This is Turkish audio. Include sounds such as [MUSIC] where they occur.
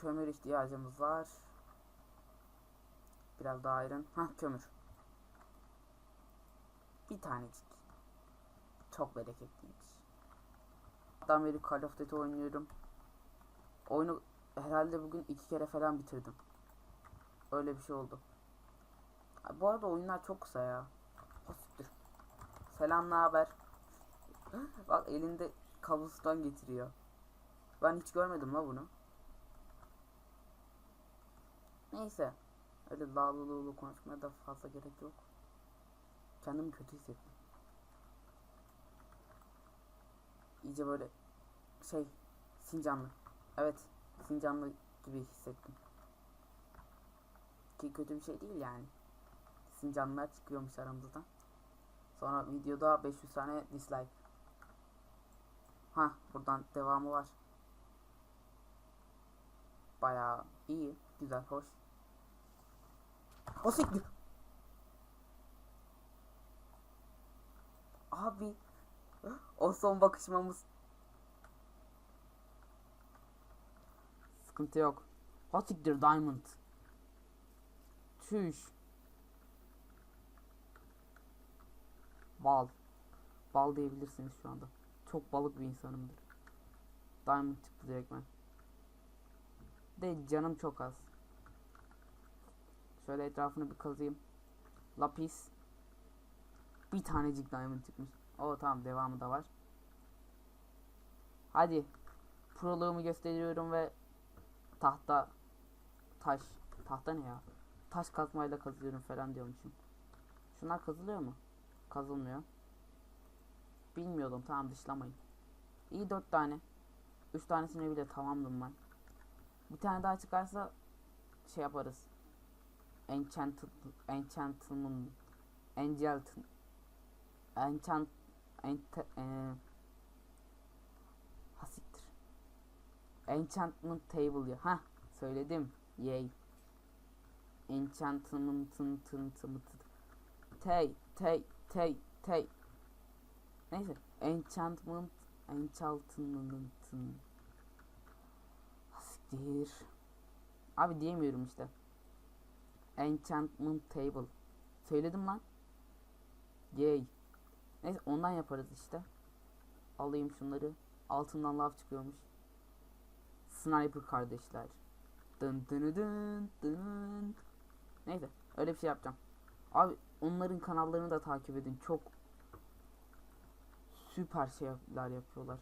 kömür ihtiyacımız var. Biraz daha iron. Hah kömür. Bir tanecik. Çok bereketliymiş. Hatta beri Call of Duty oynuyorum. Oyunu herhalde bugün iki kere falan bitirdim. Öyle bir şey oldu. Bu arada oyunlar çok kısa ya. Siktir. Selam ne haber? [GASPS] Bak elinde kabuston getiriyor. Ben hiç görmedim la bunu. Neyse. Öyle lağlı lağlı konuşmaya da fazla gerek yok. Kendimi kötü hissettim. İyice böyle şey Sincanlı. Evet Sincanlı gibi hissettim. Ki kötü bir şey değil yani. Sincanlılar çıkıyormuş aramızdan. Sonra videoda 500 tane dislike. Ha buradan devamı var. Bayağı iyi, güzel, hoş. O siktir. Abi o son bakışmamız Sıkıntı yok. O siktir diamond. Çüş. Bal. Bal diyebilirsiniz şu anda. Çok balık bir insanımdır. Diamond çıktı direkt ben. De canım çok az. Şöyle etrafını bir kazıyım. Lapis. Bir tanecik diamond çıkmış. O tamam devamı da var. Hadi. Proluğumu gösteriyorum ve tahta taş tahta ne ya? Taş kazmayla kazıyorum falan diyormuşum. Şunlar kazılıyor mu? Kazılmıyor. Bilmiyordum tamam dışlamayın. İyi dört tane. Üç tanesini bile tamamdım ben. Bir tane daha çıkarsa şey yaparız. Enchanted Enchantment Enchant Enchant Ente, e, hasiktir. Enchantment Table ya. Ha söyledim. Yay. Enchantment tın tın. Tey tey tey tey. Neyse. Enchantment Enchantment Siktir. Abi diyemiyorum işte. Enchantment Table. Söyledim lan. Yay. Neyse ondan yaparız işte. Alayım şunları. Altından lav çıkıyormuş. Sniper kardeşler. Dın dın dın dın. Neyse öyle bir şey yapacağım. Abi onların kanallarını da takip edin. Çok süper şeyler yapıyorlar.